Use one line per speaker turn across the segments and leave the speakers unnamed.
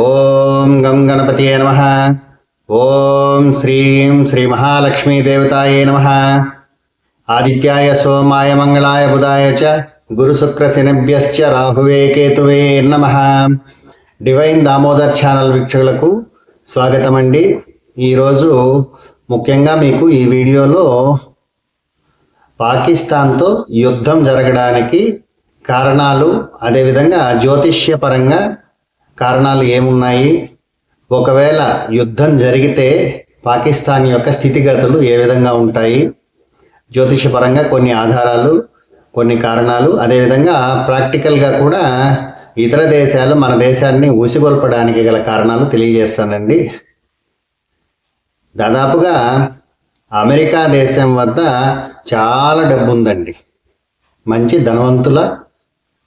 ఓం గం గణపతియే నమ. ఓం శ్రీం శ్రీ మహాలక్ష్మీదేవతాయే నమ. ఆదిత్యాయ సోమాయ మంగళాయ బుధాయ చ గురుశుక్రశనిభ్యశ్చ రాహువే కేతువే నమ. డివైన్ దామోదర్ ఛానల్ వీక్షకులకు స్వాగతం అండి ఈరోజు ముఖ్యంగా మీకు ఈ వీడియోలో పాకిస్తాన్తో యుద్ధం జరగడానికి కారణాలు అదేవిధంగా జ్యోతిష్యపరంగా కారణాలు ఏమున్నాయి? ఒకవేళ యుద్ధం జరిగితే పాకిస్తాన్ యొక్క స్థితిగతులు ఏ విధంగా ఉంటాయి? జ్యోతిషపరంగా కొన్ని ఆధారాలు కొన్ని కారణాలు అదేవిధంగా ప్రాక్టికల్గా కూడా ఇతర దేశాలు మన దేశాన్ని ఊసిగొల్పడానికి గల కారణాలు తెలియజేస్తానండి. దాదాపుగా అమెరికా దేశం వద్ద చాలా డబ్బు ఉందండి మంచి ధనవంతుల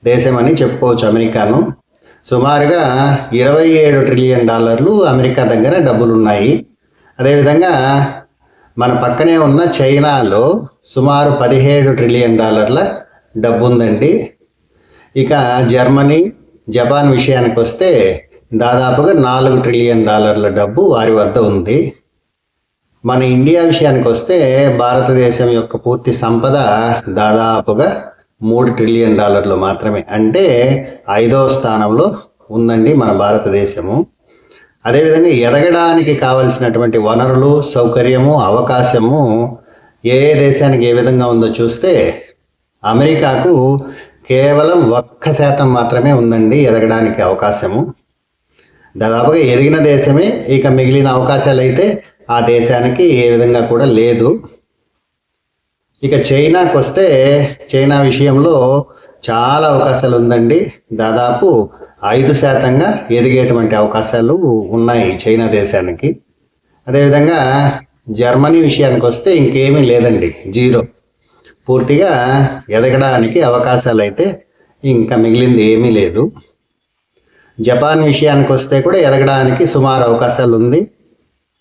దేశం అని చెప్పుకోవచ్చు అమెరికాను. సుమారుగా ఇరవై ఏడు ట్రిలియన్ డాలర్లు అమెరికా దగ్గర డబ్బులు ఉన్నాయి అదేవిధంగా మన పక్కనే ఉన్న చైనాలో సుమారు పదిహేడు ట్రిలియన్ డాలర్ల డబ్బు ఉందండి ఇక జర్మనీ జపాన్ విషయానికి వస్తే దాదాపుగా నాలుగు ట్రిలియన్ డాలర్ల డబ్బు వారి వద్ద ఉంది. మన ఇండియా విషయానికి వస్తే భారతదేశం యొక్క పూర్తి సంపద దాదాపుగా మూడు ట్రిలియన్ డాలర్లు మాత్రమే. అంటే ఐదవ స్థానంలో ఉందండి మన భారతదేశము. అదేవిధంగా ఎదగడానికి కావలసినటువంటి వనరులు సౌకర్యము అవకాశము ఏ ఏ దేశానికి ఏ విధంగా ఉందో చూస్తే అమెరికాకు కేవలం ఒక్క శాతం మాత్రమే ఉందండి ఎదగడానికి అవకాశము. దాదాపుగా ఎదిగిన దేశమే ఇక మిగిలిన అవకాశాలు అయితే ఆ దేశానికి ఏ విధంగా కూడా లేదు. ఇక చైనాకు వస్తే చైనా విషయంలో చాలా అవకాశాలు ఉందండి దాదాపు ఐదు శాతంగా ఎదిగేటువంటి అవకాశాలు ఉన్నాయి చైనా దేశానికి. అదేవిధంగా జర్మనీ విషయానికి వస్తే ఇంకేమీ లేదండి జీరో. పూర్తిగా ఎదగడానికి అవకాశాలు అయితే ఇంకా మిగిలింది ఏమీ లేదు. జపాన్ విషయానికి వస్తే కూడా ఎదగడానికి సుమారు అవకాశాలు ఉంది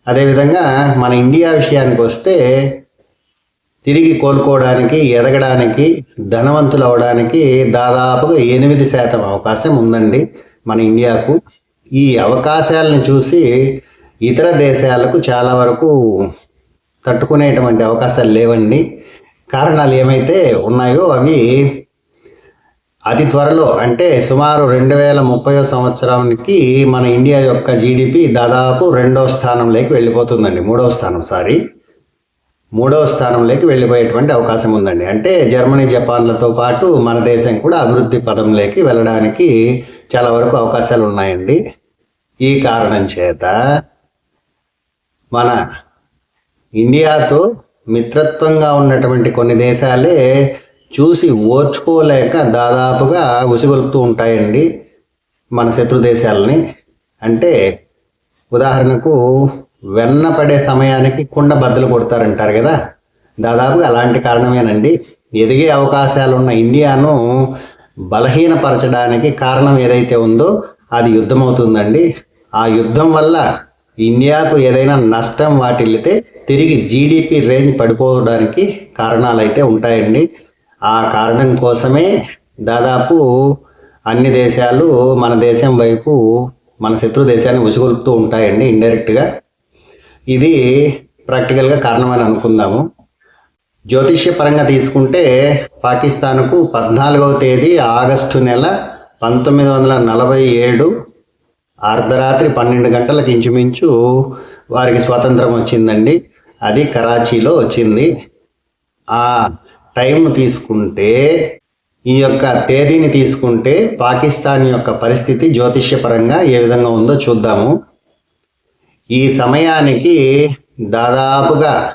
అదేవిధంగా మన ఇండియా విషయానికి వస్తే తిరిగి కోలుకోవడానికి ఎదగడానికి ధనవంతులు అవడానికి దాదాపుగా ఎనిమిది శాతం అవకాశం ఉందండి మన ఇండియాకు. ఈ అవకాశాలను చూసి ఇతర దేశాలకు చాలా వరకు తట్టుకునేటువంటి అవకాశాలు లేవండి. కారణాలు ఏమైతే ఉన్నాయో అవి అతి త్వరలో అంటే సుమారు రెండు వేల ముప్పై సంవత్సరానికి మన ఇండియా యొక్క జీడిపి దాదాపు రెండవ స్థానంలోకి వెళ్ళిపోతుందండి మూడవ స్థానం సారీ. మూడవ స్థానంలోకి వెళ్ళిపోయేటువంటి అవకాశం ఉందండి. అంటే జర్మనీ జపాన్లతో పాటు మన దేశం కూడా అభివృద్ధి పదంలోకి వెళ్ళడానికి చాలా వరకు అవకాశాలు ఉన్నాయండి. ఈ కారణం చేత మన ఇండియాతో మిత్రత్వంగా ఉన్నటువంటి కొన్ని దేశాలే చూసి ఓర్చుకోలేక దాదాపుగా ఉసిగొలుపుతూ ఉంటాయండి మన శత్రు దేశాలని. అంటే ఉదాహరణకు వెన్న పడే సమయానికి కుండ బద్దలు కొడతారంటారు కదా. దాదాపుగా అలాంటి కారణమేనండి. ఎదిగే అవకాశాలు ఉన్న ఇండియాను బలహీనపరచడానికి కారణం ఏదైతే ఉందో అది యుద్ధం అవుతుందండి ఆ యుద్ధం వల్ల ఇండియాకు ఏదైనా నష్టం వాటిల్లితే తిరిగి జీడిపి రేంజ్ పడిపోవడానికి కారణాలు అయితే ఉంటాయండి. ఆ కారణం కోసమే దాదాపు అన్ని దేశాలు మన దేశం వైపు మన శత్రు దేశాన్ని ఉసుగొలుపుతూ ఉంటాయండి ఇండైరెక్ట్గా. ఇది ప్రాక్టికల్గా కారణమని అనుకుందాము. జ్యోతిష్య పరంగా తీసుకుంటే పాకిస్తాన్కు పద్నాలుగవ తేదీ ఆగస్టు నెల పంతొమ్మిది వందల నలభై ఏడు అర్ధరాత్రి పన్నెండు గంటలకు ఇంచుమించు వారికి స్వాతంత్రం వచ్చిందండి. అది కరాచీలో వచ్చింది. ఆ టైం తీసుకుంటే ఈ యొక్క తేదీని తీసుకుంటే పాకిస్తాన్ యొక్క పరిస్థితి జ్యోతిష్యపరంగా ఏ విధంగా ఉందో చూద్దాము. ఈ సమయానికి దాదాపుగా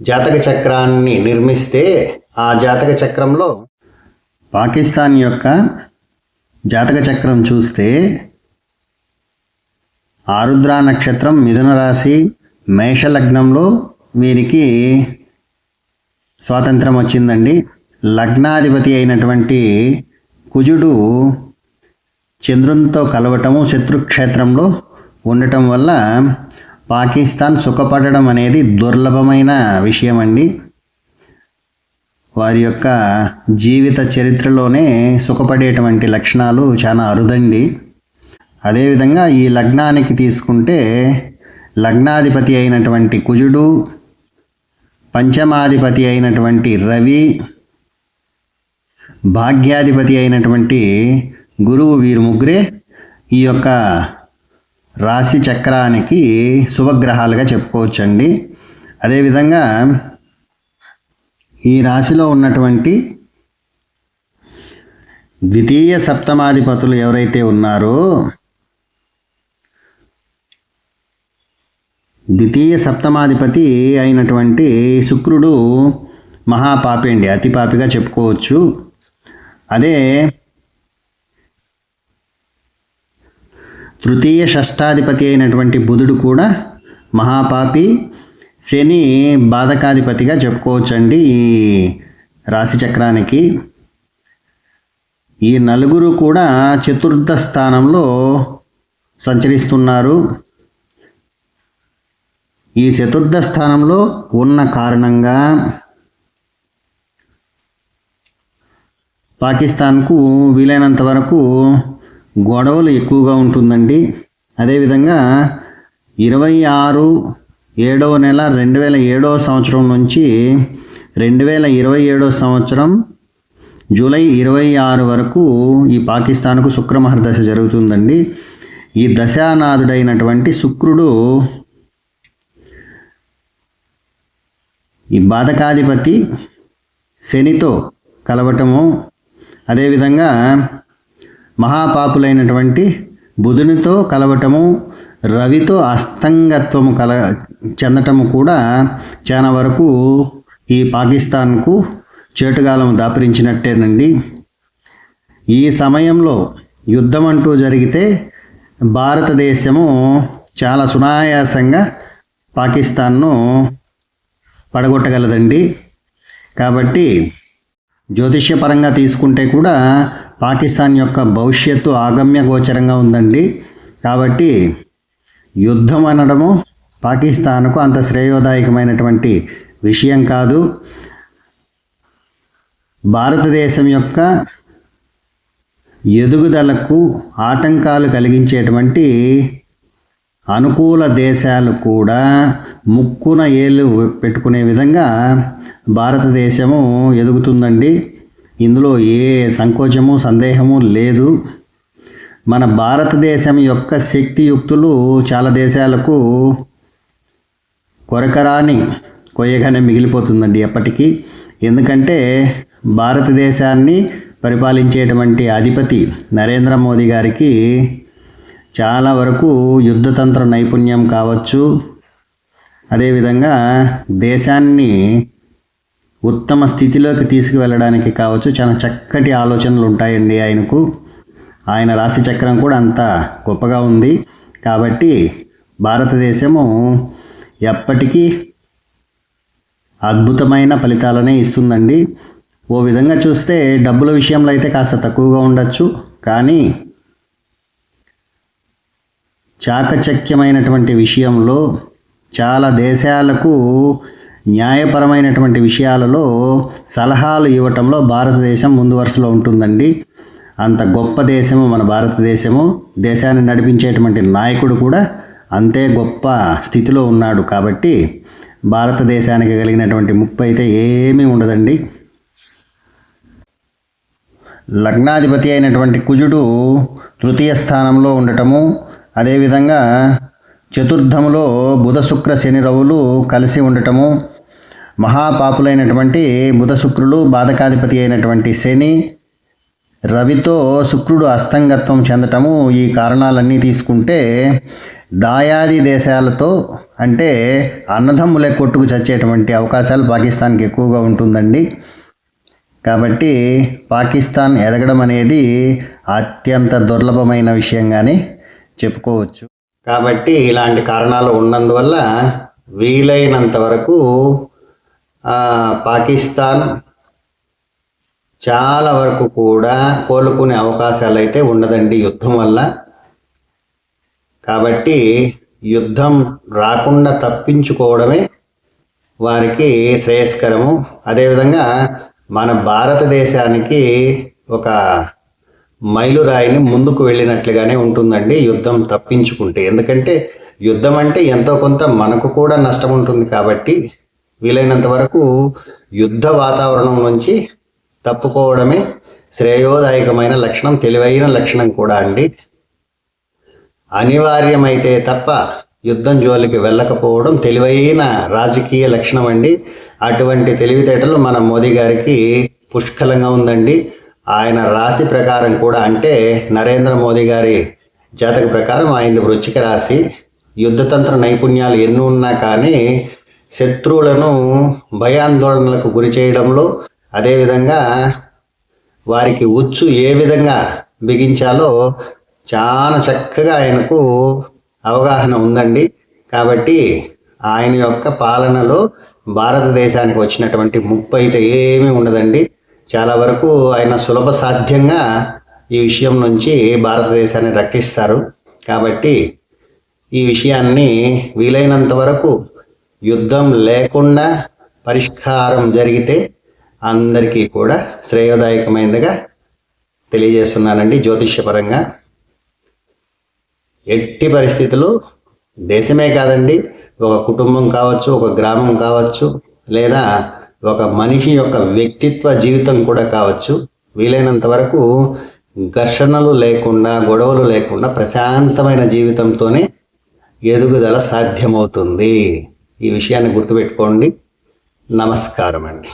జాతక చక్రాన్ని నిర్మిస్తే ఆ జాతక చక్రంలో పాకిస్తాన్ యొక్క జాతక చక్రం చూస్తే ఆరుద్ర నక్షత్రం మిథున రాశి మేషలగ్నంలో వీరికి స్వాతంత్రం వచ్చిందండి. లగ్నాధిపతి అయినటువంటి కుజుడు చంద్రునితో కలవటము శత్రుక్షేత్రంలో ఉండటం వల్ల పాకిస్తాన్ సుఖపడడం అనేది దుర్లభమైన విషయం అండి వారి యొక్క జీవిత చరిత్రలోనే సుఖపడేటువంటి లక్షణాలు చాలా అరుదండి. అదేవిధంగా ఈ లగ్నానికి తీసుకుంటే లగ్నాధిపతి అయినటువంటి కుజుడు పంచమాధిపతి అయినటువంటి రవి భాగ్యాధిపతి అయినటువంటి గురువు వీరు ముగ్గురే ఈ యొక్క రాశి చక్రానికి శుభగ్రహాలుగా చెప్పుకోవచ్చండి. అదేవిధంగా ఈ రాశిలో ఉన్నటువంటి ద్వితీయ సప్తమాధిపతులు ఎవరైతే ఉన్నారో ద్వితీయ సప్తమాధిపతి అయినటువంటి శుక్రుడు మహాపాపి అండి అతి పాపిగా చెప్పుకోవచ్చు. అదే తృతీయ షష్టాధిపతి అయినటువంటి బుధుడు కూడా మహాపాపి శని బాధకాధిపతిగా చెప్పుకోవచ్చండి ఈ రాశిచక్రానికి. ఈ నలుగురు కూడా చతుర్థ స్థానంలో సంచరిస్తున్నారు. ఈ చతుర్థ స్థానంలో ఉన్న కారణంగా పాకిస్తాన్కు వీలైనంత వరకు గొడవలు ఎక్కువగా ఉంటుందండి. అదేవిధంగా ఇరవై ఆరు ఏడవ నెల రెండు వేల ఏడవ సంవత్సరం నుంచి రెండు వేల ఇరవై ఏడవ సంవత్సరం జూలై ఇరవై ఆరు వరకు ఈ పాకిస్తాన్కు శుక్రమహర్ దశ జరుగుతుందండి. ఈ దశానాథుడైనటువంటి శుక్రుడు ఈ బాధకాధిపతి శనితో కలవటము అదేవిధంగా మహాపాపులైనటువంటి బుధునితో కలవటము రవితో అస్తంగత్వము కల చెందటము కూడా చాలా వరకు ఈ పాకిస్తాన్కు చేటుగాలం దాపరించినట్టేనండి. ఈ సమయంలో యుద్ధం అంటూ జరిగితే భారతదేశము చాలా సునాయాసంగా పాకిస్తాన్ను పడగొట్టగలదండి. కాబట్టి జ్యోతిష్యపరంగా తీసుకుంటే కూడా పాకిస్తాన్ యొక్క భవిష్యత్తు ఆగమ్య గోచరంగా ఉందండి. కాబట్టి యుద్ధం అనడము పాకిస్తాన్కు అంత శ్రేయోదాయకమైనటువంటి విషయం కాదు. భారతదేశం యొక్క ఎదుగుదలకు ఆటంకాలు కలిగించేటువంటి అనుకూల దేశాలు కూడా ముక్కున ఏళ్ళు పెట్టుకునే విధంగా భారతదేశము ఎదుగుతుందండి. ఇందులో ఏ సంకోచము సందేహము లేదు. మన భారతదేశం యొక్క శక్తియుక్తులు చాలా దేశాలకు కొరకరాని కొయ్యగానే మిగిలిపోతుందండి ఎప్పటికీ. ఎందుకంటే భారతదేశాన్ని పరిపాలించేటువంటి అధిపతి నరేంద్ర మోదీ గారికి చాలా వరకు యుద్ధతంత్ర నైపుణ్యం కావచ్చు. అదేవిధంగా దేశాన్ని ఉత్తమ స్థితిలోకి తీసుకువెళ్ళడానికి కావచ్చు. చాలా చక్కటి ఆలోచనలు ఉంటాయండి ఆయనకు. ఆయన రాశి చక్రం కూడా అంత గొప్పగా ఉంది. కాబట్టి భారతదేశము ఎప్పటికీ అద్భుతమైన ఫలితాలనే ఇస్తుందండి. ఓ విధంగా చూస్తే డబ్బుల విషయంలో అయితే కాస్త తక్కువగా ఉండొచ్చు. కానీ చాకచక్యమైనటువంటి విషయంలో చాలా దేశాలకు న్యాయపరమైనటువంటి విషయాలలో సలహాలు ఇవ్వటంలో భారతదేశం ముందు వరుసలో ఉంటుందండి. అంత గొప్ప దేశము మన భారతదేశము. దేశాన్ని నడిపించేటువంటి నాయకుడు కూడా అంతే గొప్ప స్థితిలో ఉన్నాడు కాబట్టి భారతదేశానికి కలిగినటువంటి ముప్పు అయితే ఏమీ ఉండదండి. లగ్నాధిపతి అయినటువంటి కుజుడు తృతీయ స్థానంలో ఉండటము అదేవిధంగా చతుర్థములో బుధ శుక్ర శని రవులు కలిసి ఉండటము మహాపాపులైనటువంటి బుధ శుక్రులు బాధకాధిపతి అయినటువంటి శని రవితో శుక్రుడు అస్తంగత్వం చెందటము ఈ కారణాలన్నీ తీసుకుంటే దాయాది దేశాలతో అంటే అన్నదమ్ములే కొట్టుకు చచ్చేటువంటి అవకాశాలు పాకిస్తాన్కి ఎక్కువగా ఉంటుందండి. కాబట్టి పాకిస్తాన్ ఎదగడం అనేది అత్యంత దుర్లభమైన విషయంగానే చెప్పుకోవచ్చు. కాబట్టి ఇలాంటి కారణాలు ఉన్నందువల్ల వీలైనంత వరకు పాకిస్తాన్ చాలా వరకు కూడా కోలుకునే అవకాశాలు అయితే ఉండదండి యుద్ధం వల్ల. కాబట్టి యుద్ధం రాకుండా తప్పించుకోవడమే వారికి శ్రేయస్కరము. అదేవిధంగా మన భారతదేశానికి ఒక మైలురాయిని ముందుకు వెళ్ళినట్లుగానే ఉంటుందండి యుద్ధం తప్పించుకుంటే. ఎందుకంటే యుద్ధం అంటే ఎంతో కొంత మనకు కూడా నష్టం ఉంటుంది కాబట్టి వీలైనంత వరకు యుద్ధ వాతావరణం నుంచి తప్పుకోవడమే శ్రేయోదాయకమైన లక్షణం తెలివైన లక్షణం కూడా అండి. అనివార్యమైతే తప్ప యుద్ధం జోలికి వెళ్ళకపోవడం తెలివైన రాజకీయ లక్షణం అండి. అటువంటి తెలివితేటలు మన మోదీ గారికి పుష్కలంగా ఉందండి. ఆయన రాశి ప్రకారం కూడా అంటే నరేంద్ర మోదీ గారి జాతక ప్రకారం ఆయన వృచ్చిక రాశి. యుద్ధతంత్ర నైపుణ్యాలు ఎన్ని ఉన్నా కానీ శత్రువులను భయాందోళనలకు గురి చేయడంలో అదేవిధంగా వారికి ఉచ్చు ఏ విధంగా బిగించాలో చాలా చక్కగా ఆయనకు అవగాహన ఉందండి. కాబట్టి ఆయన యొక్క పాలనలో భారతదేశానికి వచ్చినటువంటి ముప్పు అయితే ఏమీ ఉండదండి. చాలా వరకు ఆయన సులభ సాధ్యంగా ఈ విషయం నుంచి భారతదేశాన్ని రక్షిస్తారు. కాబట్టి ఈ విషయాన్ని వీలైనంత వరకు యుద్ధం లేకుండా పరిష్కారం జరిగితే అందరికీ కూడా శ్రేయోదాయకమైనదిగా తెలియజేస్తున్నానండి జ్యోతిష్యపరంగా. ఎట్టి పరిస్థితులు దేశమే కాదండి ఒక కుటుంబం కావచ్చు ఒక గ్రామం కావచ్చు లేదా ఒక మనిషి యొక్క వ్యక్తిత్వ జీవితం కూడా కావచ్చు వీలైనంత వరకు ఘర్షణలు లేకుండా గొడవలు లేకుండా ప్రశాంతమైన జీవితంతోనే ఎదుగుదల సాధ్యమవుతుంది. ఈ విషయాన్ని గుర్తుపెట్టుకోండి. నమస్కారం అండి